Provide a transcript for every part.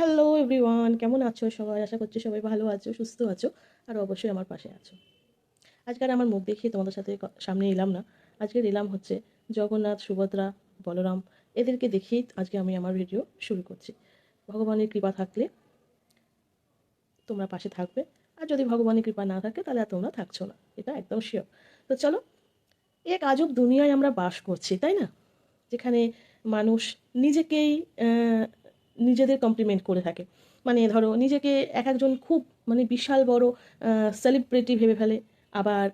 Hello everyone কেমন আছো সবাই? আশা করছি সবাই ভালো আছো, সুস্থ আছো, আর অবশ্যই আমার পাশে আছো। আজকাল আমার মুখ দেখিয়ে তোমাদের সাথে সামনে এলাম না। আজকের এলাম হচ্ছে জগন্নাথ, সুভদ্রা, বলরাম, এদেরকে দেখিয়েই আজকে আমি আমার ভিডিও শুরু করছি। ভগবানের কৃপা থাকলে তোমরা পাশে থাকবে, আর যদি ভগবানের কৃপা না থাকে তাহলে তোমরা থাকছো না, এটা একদম শিওর তো চলো, এক আজব দুনিয়ায় আমরা বাস করছি, তাই না? যেখানে মানুষ নিজেকেই নিজেদের কমপ্লিমেন্ট করে থাকে। মানে ধরো নিজেকে এক একজন খুব মানে বিশাল বড় সেলিব্রিটি ভেবে ফেলে, আবার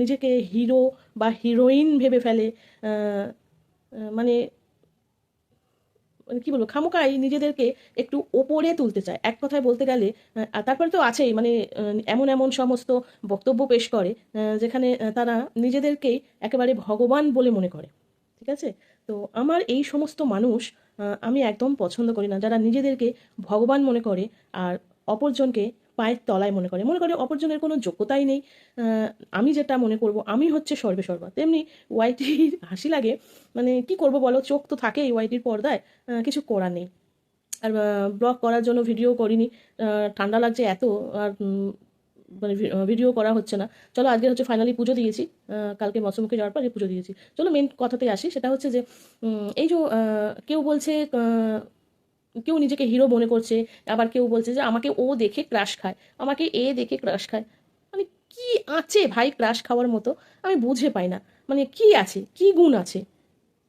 নিজেকে হিরো বা হিরোইন ভেবে ফেলে মানে মানে কী বলব খামোকাই নিজেদেরকে একটু ওপরে তুলতে চায়। এক কথায় বলতে গেলে তারপরে তো আছেই মানে এমন এমন সমস্ত বক্তব্য পেশ করে যেখানে তারা নিজেদেরকেই একেবারে ভগবান বলে মনে করে। ঠিক আছে? তো আমার এই সমস্ত মানুষ আমি একদম পছন্দ করি না। যারা নিজেদেরকে ভগবান মনে করে আর অপরজনকে পায়ের তলায় মনে করে মনে করে অপরজনের কোনো যোগ্যতাই নেই। আমি যেটা মনে করব, আমি হচ্ছে সর্বে সর্বা। তেমনি ওয়াইটির হাসি লাগে মানে কি করব বলো, চোখ তো থাকেই ওয়াইটির পর্দায় কিছু করার নেই। আর ব্লগ করার জন্য ভিডিও করিনি ঠান্ডা লাগছে এত, আর মানে ভিডিও করা হচ্ছে না। চলো আজকে হচ্ছে ফাইনালি পুজো দিয়েছি। কালকে মৎস্যমুখী যাওয়ার পর পুজো দিয়েছি। চলো মেন কথাতে আসি। সেটা হচ্ছে যে এই যে কেউ বলছে কেউ নিজেকে হিরো মনে করছে, আবার কেউ বলছে যে আমাকে ও দেখে ক্রাশ খায়। আমাকে এ দেখে ক্রাশ খায়। মানে কি আছে ভাই ক্রাশ খাওয়ার মতো? আমি বুঝে পাই না। মানে কি আছে? কি গুণ আছে?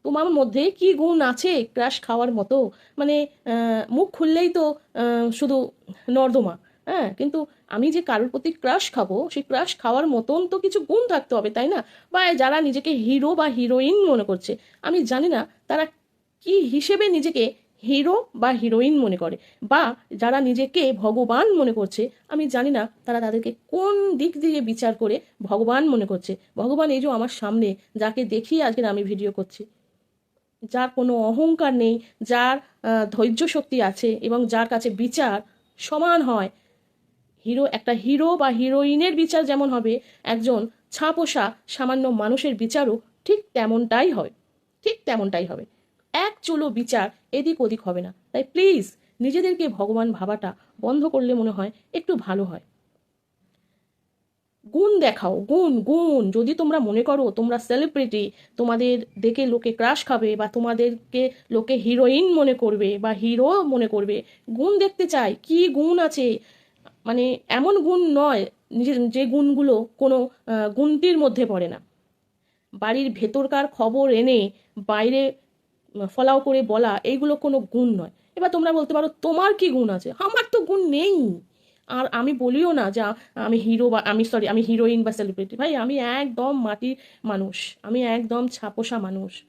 তোমার মধ্যে কি গুণ আছে ক্রাশ খাওয়ার মতো? মানে মুখ খুললেই তো শুধু নর্দমা। হ্যাঁ কিন্তু আমি যে কারোর প্রতি ক্রাশ খাব, সেই ক্রাশ খাওয়ার মতন তো কিছু গুণ থাকতে হবে, তাই না? বা যারা নিজেকে হিরো বা হিরোইন মনে করছে, আমি জানি না তারা কি হিসেবে নিজেকে হিরো বা হিরোইন মনে করে, বা যারা নিজেকে ভগবান মনে করছে, আমি জানি না তারা তাদেরকে কোন দিক দিয়ে বিচার করে ভগবান মনে করছে। ভগবান, এই যে আমার সামনে যাকে দেখিয়ে আজকে আমি ভিডিও করছি, যার কোনো অহংকার নেই, যার ধৈর্য শক্তি আছে এবং যার কাছে বিচার সমান হয় হিরো, একটা হিরো বা হিরোইনের বিচার যেমন হবে, একজন ছাপোষা, সামান্য মানুষের বিচারও ঠিক তেমনটাই হবে ঠিক তেমনটাই হবে। এক চুলো বিচার এদিক ওদিক হবে না। তাই প্লিজ নিজেদেরকে ভগবান ভাবাটা বন্ধ করলে মনে হয় একটু ভালো হয়। গুণ দেখাও, গুণ গুণ। যদি তোমরা মনে করো তোমরা সেলিব্রিটি তোমাদের দেখে লোকে ক্রাশ খাবে বা তোমাদেরকে লোকে হিরোইন মনে করবে বা হিরো মনে করবে, গুণ দেখতে চাই। কি গুণ আছে? মানে এমন গুণ নয় নিজে যে গুণগুলো কোনো গুণটির মধ্যে পড়ে না। বাড়ির ভেতরকার খবর এনে বাইরে ফলাও করে বলা, এইগুলো কোনো গুণ নয়। এবার তোমরা বলতে পারো, তোমার কি গুণ আছে? আমার তো গুণ নেই। আর আমি বলিও না যে, আমি হিরো বা, আমি সরি আমি হিরোইন বা সেলিব্রিটি ভাই, আমি একদম মাটির মানুষ। আমি একদম ছাপোষা মানুষ।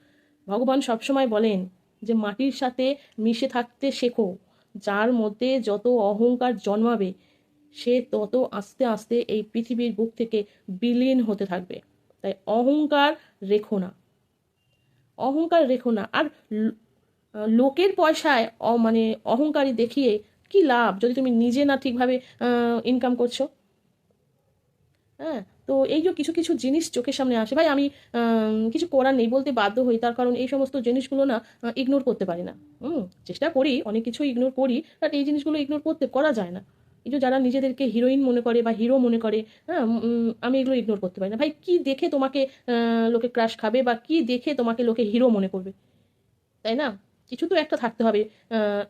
ভগবান সবসময় বলেন যে, মাটির সাথে মিশে থাকতে শেখো। যার মধ্যে যত অহংকার জন্মাবে সে তত আস্তে আস্তে এই পৃথিবীর বুক থেকে বিলীন হতে থাকবে। তাই অহংকার রেখো না। অহংকার রেখো না। আর লোকের পয়সায় মানে অহংকারী দেখিয়ে কি লাভ যদি তুমি নিজে না ঠিকভাবে ইনকাম করছ? হ্যাঁ তো এই যে কিছু কিছু জিনিস চোখের সামনে আসে। ভাই, আমি কিছু করার নেই বলতে বাধ্য হই। তার কারণ এই সমস্ত জিনিসগুলো না ইগনোর করতে পারি না। হুম, চেষ্টা করি, অনেক কিছু ইগনোর করি বাট এই জিনিসগুলো ইগনোর করতে করা যায় না। এই যে যারা নিজেদেরকে হিরোইন মনে করে বা হিরো মনে করে হ্যাঁ আমি এগুলো ইগনোর করতে পারি না। ভাই, কি দেখে তোমাকে লোকে ক্রাশ খাবে বা কি দেখে তোমাকে লোকে হিরো মনে করবে? তাই না? কিছু তো একটা থাকতে হবে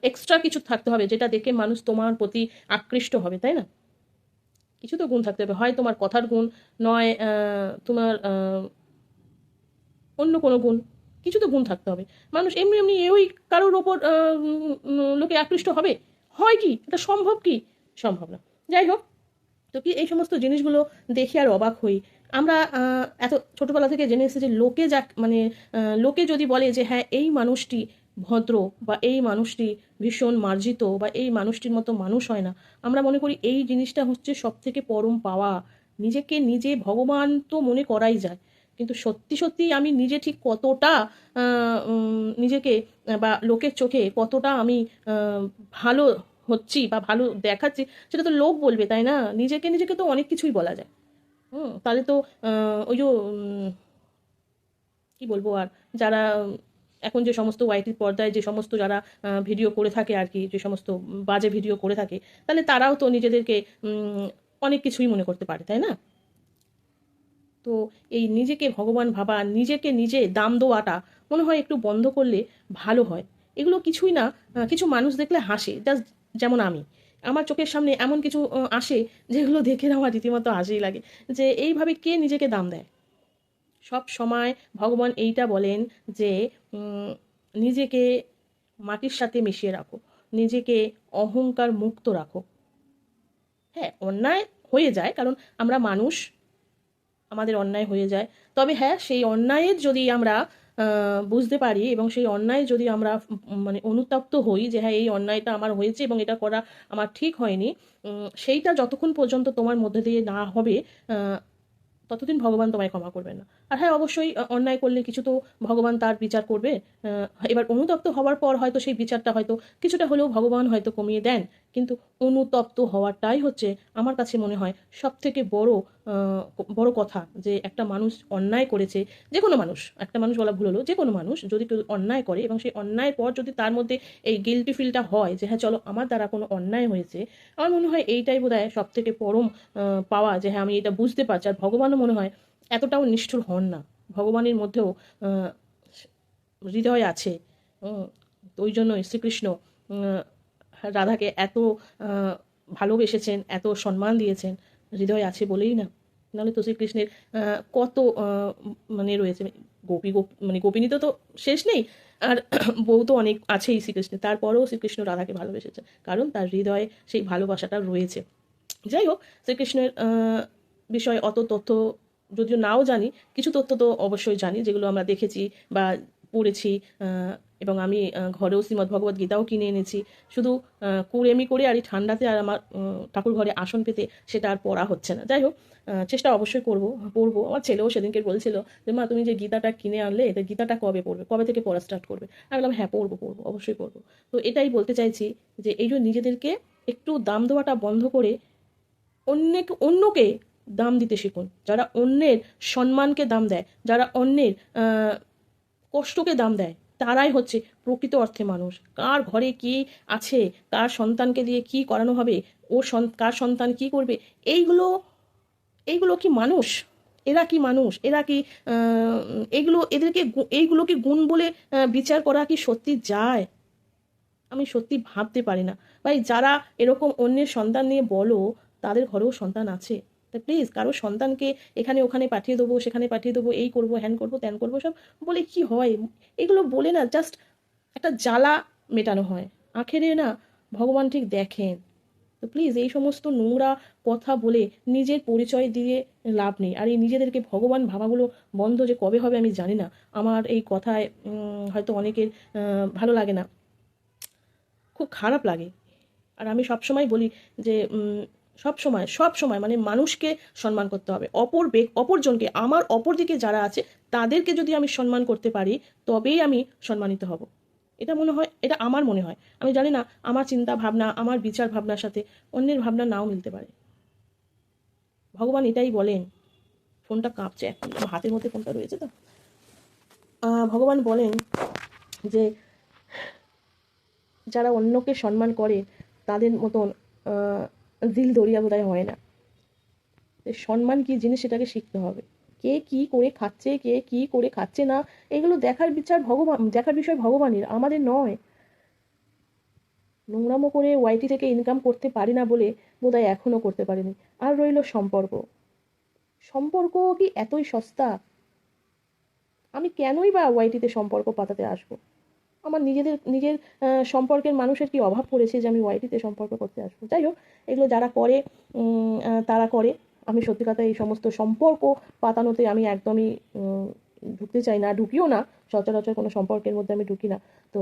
এক্সট্রা কিছু থাকতে হবে যেটা দেখে মানুষ তোমার প্রতি আকৃষ্ট হবে, তাই না? কিছু তো গুণ থাকতে হবে। হয় তোমার কথার গুণ, নয় তোমার অন্য কোনো গুণ, কিছু তো গুণ থাকতে হবে। মানুষ এমনি এমনি ওই কারোর ওপর লোকে আকৃষ্ট হবে? হয় কি? এটা সম্ভব কি? সম্ভব না। যাই হোক, তো কি এই সমস্ত জিনিসগুলো দেখে আর অবাক হই। আমরা এত ছোটোবেলা থেকে জেনে এসেছি যে লোকে যা মানে লোকে যদি বলে যে হ্যাঁ এই মানুষটি ভদ্র বা এই মানুষটি ভীষণ মার্জিত বা এই মানুষটির মতো মানুষ হয় না, আমরা মনে করি এই জিনিসটা হচ্ছে সব থেকে পরম পাওয়া। নিজেকে নিজে ভগবান তো মনে করাই যায়, কিন্তু সত্যি সত্যি আমি নিজে ঠিক কতটা নিজেকে বা লোকের চোখে কতটা আমি ভালো হচ্ছি বা ভালো দেখাচ্ছি, সেটা তো লোক বলবে, তাই না? নিজেকে নিজেকে তো অনেক কিছুই বলা যায়। হুম, তাহলে তো ওই যে কি বলব আর, যারা, এখন যে সমস্ত ওয়াইটির পর্দায় যে সমস্ত যারা ভিডিও করে থাকে আর কি, যে সমস্ত বাজে ভিডিও করে থাকে, তাহলে তারাও তো নিজেদেরকে অনেক কিছুই মনে করতে পারে, তাই না? তো এই নিজেকে ভগবান ভাবা, নিজেকে নিজে দাম দেওয়াটা, মনে হয় একটু বন্ধ করলে ভালো হয়। এগুলো কিছুই না কিছু মানুষ দেখলে হাসে জাস্ট যেমন আমি। আমার চোখের সামনে এমন কিছু আসে যেগুলো দেখে আমার রীতিমতো আসেই লাগে যে এইভাবে কে নিজেকে দাম দেয়? সব সময় ভগবান এইটা বলেন যে নিজেকে মাটির সাথে মিশিয়ে রাখো, নিজেকে অহংকার মুক্ত রাখো। হ্যাঁ অন্যায় হয়ে যায় কারণ আমরা মানুষ, আমাদের অন্যায় হয়ে যায়। তবে হ্যাঁ সেই অন্যায়ের যদি আমরা বুঝতে পারি এবং সেই অন্যায় যদি আমরা মানে অনুতপ্ত হই যে হ্যাঁ এই অন্যায়টা আমার হয়েছে এবং এটা করা আমার ঠিক হয়নি সেইটা যতক্ষণ পর্যন্ত তোমার মধ্যে দিয়ে না হবে ততদিন ভগবান তোমায় ক্ষমা করবে না। আর হ্যাঁ অবশ্যই অন্যায় করলে কিছু তো ভগবান তার বিচার করবে। এবার অনুতপ্ত হওয়ার পর হয়তো সেই বিচারটা হয়তো কিছুটা হলেও ভগবান হয়তো কমিয়ে দেন। কিন্তু অনুতপ্ত হওয়াটাই হচ্ছে আমার কাছে মনে হয় সব থেকে বড় বড় কথা যে একটা মানুষ অন্যায় করেছে, যে কোনো মানুষ, একটা মানুষ বলা ভুল হলো, যে কোনো মানুষ যদি কেউ অন্যায় করে এবং সেই অন্যায়ের পর যদি তার মধ্যে এই গিলটি ফিলটা হয় যে হ্যাঁ চলো আমার দ্বারা কোনো অন্যায় হয়েছে, আমার মনে হয় এইটাই বোধ হয় সব থেকে পরম পাওয়া যে হ্যাঁ আমি এটা বুঝতে পারছি। আর ভগবানও মনে হয় এতটাও নিষ্ঠুর হন না। ভগবানের মধ্যেও হৃদয় আছে। তো ওই জন্যই শ্রীকৃষ্ণ রাধাকে এত ভালোবেসেছেন, এত সম্মান দিয়েছেন, হৃদয় আছে বলেই না। নাহলে তো শ্রীকৃষ্ণের কত মানে রয়েছে। গোপী, গোপ মানে গোপিনী তো তো শেষ নেই, আর বউ তো অনেক আছেই শ্রীকৃষ্ণের। তারপরেও শ্রীকৃষ্ণ রাধাকে ভালোবেসেছেন কারণ তার হৃদয়ে সেই ভালোবাসাটা রয়েছে। যাই হোক, শ্রীকৃষ্ণের বিষয়ে অত তথ্য যদিও নাও জানি, কিছু তথ্য তো অবশ্যই জানি, যেগুলো আমরা দেখেছি বা পড়েছি এবং আমি ঘরেও শ্রীমদ্ ভগবদ্ গীতাও কিনে এনেছি। শুধু কুড়েমি করে আর এই ঠান্ডাতে আর আমার ঠাকুর ঘরে আসন পেতে সেটা আর পড়া হচ্ছে না। যাই হোক চেষ্টা অবশ্যই করব, পড়ব। আমার ছেলেও সেদিনকে বলছিল যে, মা, তুমি যে গীতাটা কিনে আনলে এটা গীতাটা কবে পড়বে? কবে থেকে পড়া স্টার্ট করবে? আমি বললাম হ্যাঁ পড়ব পড়ব, অবশ্যই পড়ব। তো এটাই বলতে চাইছি যে, এই যে নিজেদেরকে একটু দাম দেওয়াটা বন্ধ করে অন্যকে অন্যকে দাম দিতে শিখুন। যারা অন্যের সম্মানকে দাম দেয়, যারা অন্যের কষ্টকে দাম দেয়, তারাই হচ্ছে প্রকৃত অর্থে মানুষ। কার ঘরে কি আছে, কার সন্তানকে দিয়ে কি করানো হবে, ও কার সন্তান কি করবে, এইগুলো এইগুলো কি মানুষ? এরা কি মানুষ? এরা কি এগুলো, এদেরকে গু- এইগুলো কি গুণ বলে বিচার করা কি সত্যি যায়? আমি সত্যি ভাবতে পারি না। ভাই, যারা এরকম অন্যের সন্তান নিয়ে বলো, তাদের ঘরেও সন্তান আছে। তা প্লিজ কারও সন্তানকে এখানে ওখানে পাঠিয়ে দেবো, সেখানে পাঠিয়ে দেবো, এই করব, হ্যান করব, ত্যান করব, সব বলে কি হয়? এগুলো বলে না জাস্ট একটা জ্বালা মেটানো হয়। আখেরে না ভগবান ঠিক দেখেন। তো প্লিজ এই সমস্ত নোংরা কথা বলে নিজের পরিচয় দিয়ে লাভ নেই। আর এই নিজেদেরকে ভগবান ভাবাগুলো বন্ধ যে কবে হবে আমি জানি না। আমার এই কথায় হয়তো অনেকের ভালো লাগে না। খুব খারাপ লাগে। আর আমি সবসময় বলি যে সব সময় সব সময় মানে মানুষকে সম্মান করতে হবে। অপর বেগ অপরজনকে, আমার অপর দিকে যারা আছে, তাদেরকে যদি আমি সম্মান করতে পারি, তবেই আমি সম্মানিত হব। এটা মনে হয়, এটা আমার মনে হয়। আমি জানি না, আমার চিন্তা ভাবনা, আমার বিচার ভাবনার সাথে অন্যের ভাবনা নাও মিলতে পারে। ভগবান এটাই বলেন, ফোনটা কাঁপছে এখন হাতের মধ্যে ফোনটা রয়েছে তো। ভগবান বলেন যে, যারা অন্যকে সম্মান করে, তাদের মতন দিল দরিয়া বোধহয় হয় না। সম্মান কি জিনিস, সেটাকে শিখতে হবে। কে কি করে খাচ্ছে, কে কি করে খাচ্ছে না, এগুলো দেখার বিচার ভগবান, দেখার বিষয় ভগবানের, আমাদের নয়। নোংরামো করে ওয়াইটি থেকে ইনকাম করতে পারি না বলে বোধহয় এখনও করতে পারিনি। আর রইল সম্পর্ক। সম্পর্ক কি এতই সস্তা? আমি কেনই বা ওয়াইটিতে সম্পর্ক পাতাতে আসব? আমার নিজেদের, নিজের সম্পর্কের মানুষের কি অভাব পড়েছে যে আমি ওয়াইটিতে সম্পর্ক করতে আসব? যাই হোক, এগুলো যারা করে তারা করে। আমি সত্যি কথা এই সমস্ত সম্পর্ক পাতানোতে আমি একদমই ঢুকতে চাই না, ঢুকিও না। সচরাচর কোনো সম্পর্কের মধ্যে আমি ঢুকি না। তো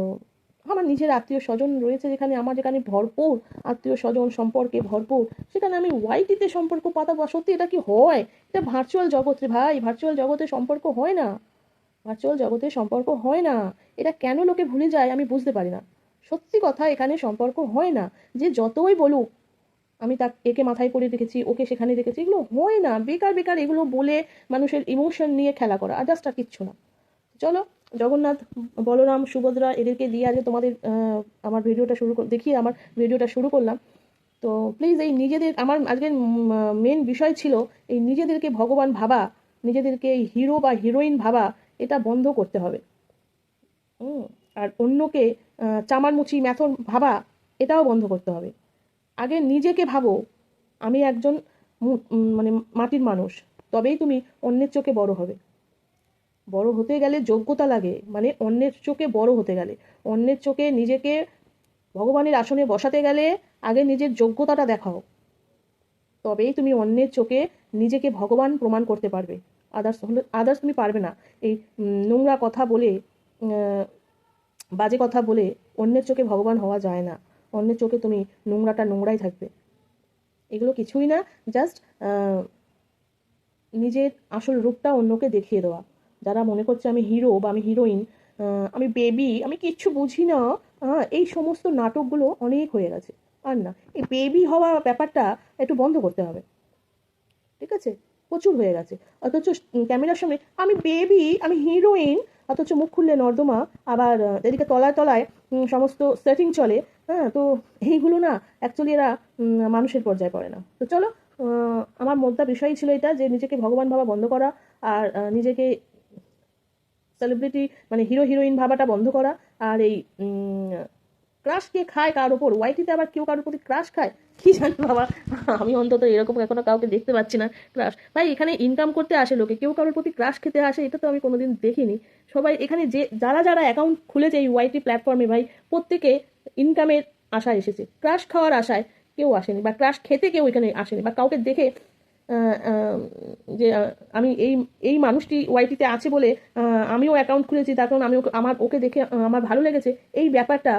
আমার নিজের আত্মীয় স্বজন রয়েছে যেখানে আমার যেখানে ভরপুর আত্মীয় স্বজন সম্পর্কে ভরপুর, সেখানে আমি ওয়াইটিতে সম্পর্ক পাতাবো। সত্যি এটা কি হয়? এটা ভার্চুয়াল জগৎ রে ভাই ভার্চুয়াল জগতে সম্পর্ক হয় না। ভার্চুয়াল জগতে সম্পর্ক হয় না। এটা কেন লোকে ভুলে যায় আমি বুঝতে পারি না। সত্যি কথা, এখানে সম্পর্ক হয় না। যে যতই বলুক, আমি তা একে মাথায় করে রেখেছি, ওকে সেখানে রেখেছি, এগুলো হয় না। বেকার বেকার এগুলো বলে মানুষের ইমোশন নিয়ে খেলা করা, আর জাস্ট আর কিচ্ছু না। চলো, জগন্নাথ, বলরাম, সুভদ্রা এদেরকে দিয়ে আজকে তোমাদের আমার ভিডিওটা শুরু দেখিয়ে আমার ভিডিওটা শুরু করলাম। তো প্লিজ এই নিজেদের, আমার আজকের মেন বিষয় ছিল, এই নিজেদেরকে ভগবান ভাবা, নিজেদেরকে হিরো বা হিরোইন ভাবা। এটা বন্ধ করতে হবে। আর অন্যকে চামারমুচি, ম্যাথর ভাবা, এটাও বন্ধ করতে হবে। আগে নিজেকে ভাবো, আমি একজন মানে মাটির মানুষ, তবেই তুমি অন্যের চোখে বড় হবে। বড় হতে গেলে যোগ্যতা লাগে মানে অন্যের চোখে বড় হতে গেলে। অন্যের চোখে নিজেকে ভগবানের আসনে বসাতে গেলে আগে নিজের যোগ্যতাটা দেখাও। তবেই তুমি অন্যের চোখে নিজেকে ভগবান প্রমাণ করতে পারবে। আদার্স হলে আদার্স তুমি পারবে না। এই নোংরা কথা বলে বাজে কথা বলে অন্যের চোখে ভগবান হওয়া যায় না। অন্যের চোখে তুমি নোংরাটা নোংরাই থাকবে। এগুলো কিছুই না জাস্ট নিজের আসল রূপটা অন্যকে দেখিয়ে দেওয়া। যারা মনে করছে আমি হিরো বা আমি হিরোইন আমি বেবি আমি কিচ্ছু বুঝি না এই সমস্ত নাটকগুলো অনেক হয়ে গেছে। আর না, এই বেবি হওয়া ব্যাপারটা একটু বন্ধ করতে হবে। ঠিক আছে? প্রচুর হয়ে গেছে। অথচ ক্যামেরার সামনে আমি বেবি আমি হিরোইন অথচ মুখ খুললে নর্দমা, আবার এদিকে তলায় তলায় সমস্ত সেটিং চলে হ্যাঁ তো এইগুলো না অ্যাকচুয়ালি এরা মানুষের পর্যায়ে পড়ে না। তো চলো আমার মোদ্দা বিষয় ছিল এটা যে নিজেকে ভগবান ভাবা বন্ধ করা আর নিজেকে সেলিব্রিটি মানে হিরো হিরোইন ভাবাটা বন্ধ করা আর এই ক্রাশ কে খায় কার ওপর ওয়াইটিতে আবার কেউ কারোর প্রতি ক্রাশ খায়? কি জানি বাবা, আমি অন্তত এরকম এখনও কাউকে দেখতে পাচ্ছি না ক্রাশ ভাই, এখানে ইনকাম করতে আসে লোকে, কেউ কারোর প্রতি ক্রাশ খেতে আসে, এটা তো আমি কোনোদিন দেখিনি। সবাই এখানে যে, যারা যারা অ্যাকাউন্ট খুলেছে এই ওয়াইটি প্ল্যাটফর্মে ভাই, প্রত্যেকে ইনকামের আশায় এসেছে। ক্রাশ খাওয়ার আশায় কেউ আসেনি বা ক্রাশ খেতে কেউ এখানে আসেনি বা কাউকে দেখে যে আমি এই এই মানুষটি ওয়াইটিতে আছে বলে আমিও অ্যাকাউন্ট খুলেছি, তার কারণ আমি ওকে, আমার, ওকে দেখে আমার ভালো লেগেছে। এই ব্যাপারটা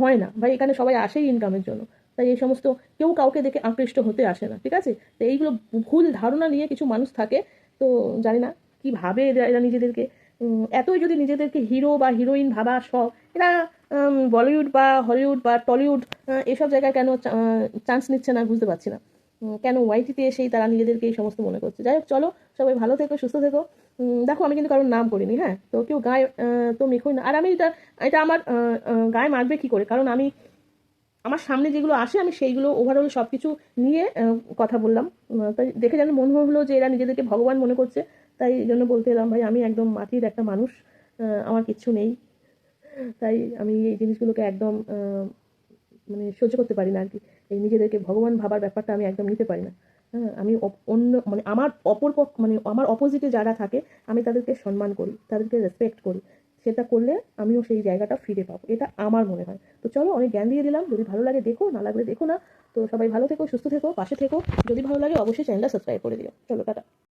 হয় না। ভাই, এখানে সবাই আসেই ইনকামের জন্য। তাই এই সমস্ত কেউ কাউকে দেখে আকৃষ্ট হতে আসে না, ঠিক আছে? তো এইগুলো ভুল ধারণা নিয়ে কিছু মানুষ থাকে, তো জানি না কি ভাবে এরা এরা নিজেদেরকে এতই যদি নিজেদেরকে হিরো বা হিরোইন ভাবা সব, এরা বলিউড বা হলিউড বা টলিউড এসব জায়গায় কেন চান্স নিচ্ছে না, বুঝতে পারছি না। কেন ওয়াইটিতে এসেই তারা নিজেদেরকে এই সমস্ত মনে করছে? যাই হোক, চলো, সবাই ভালো থেকো, সুস্থ থেকো। দেখো, আমি কিন্তু কারোর নাম করিনি হ্যাঁ? তো কেউ গায়ে তো মেখোই না। আর আমি এটা এটা আমার গায়ে মারবে কি করে? কারণ আমি, আমার সামনে যেগুলো আসে, আমি সেইগুলো ওভারঅল সব কিছু নিয়ে কথা বললাম। তাই দেখে যেন মনে হলো যে এরা নিজেদেরকে ভগবান মনে করছে। তাই এই জন্য বলতে এলাম, ভাই, আমি একদম মাটির একটা মানুষ আমার কিচ্ছু নেই। তাই আমি এই জিনিসগুলোকে একদম মানে সহ্য করতে পারি না আর কি। এই নিজেদেরকে ভগবান ভাবার ব্যাপারটা আমি একদম নিতে পারি না। হ্যাঁ আমি অন্য মানে আমার অপর মানে আমার অপোজিটে যারা থাকে, আমি তাদেরকে সম্মান করি, তাদেরকে রেসপেক্ট করি। সেটা করলে আমিও সেই জায়গাটা ফিরে পাবো। এটা আমার মনে হয়। তো চলো অনেক জ্ঞান দিয়ে দিলাম। যদি ভালো লাগে দেখো, না লাগলে দেখো না। তো সবাই ভালো থেকো, সুস্থ থেকো, পাশে থেকো। যদি ভালো লাগে অবশ্যই চ্যানেলটা সাবস্ক্রাইব করে দিও। চলো, টাটা।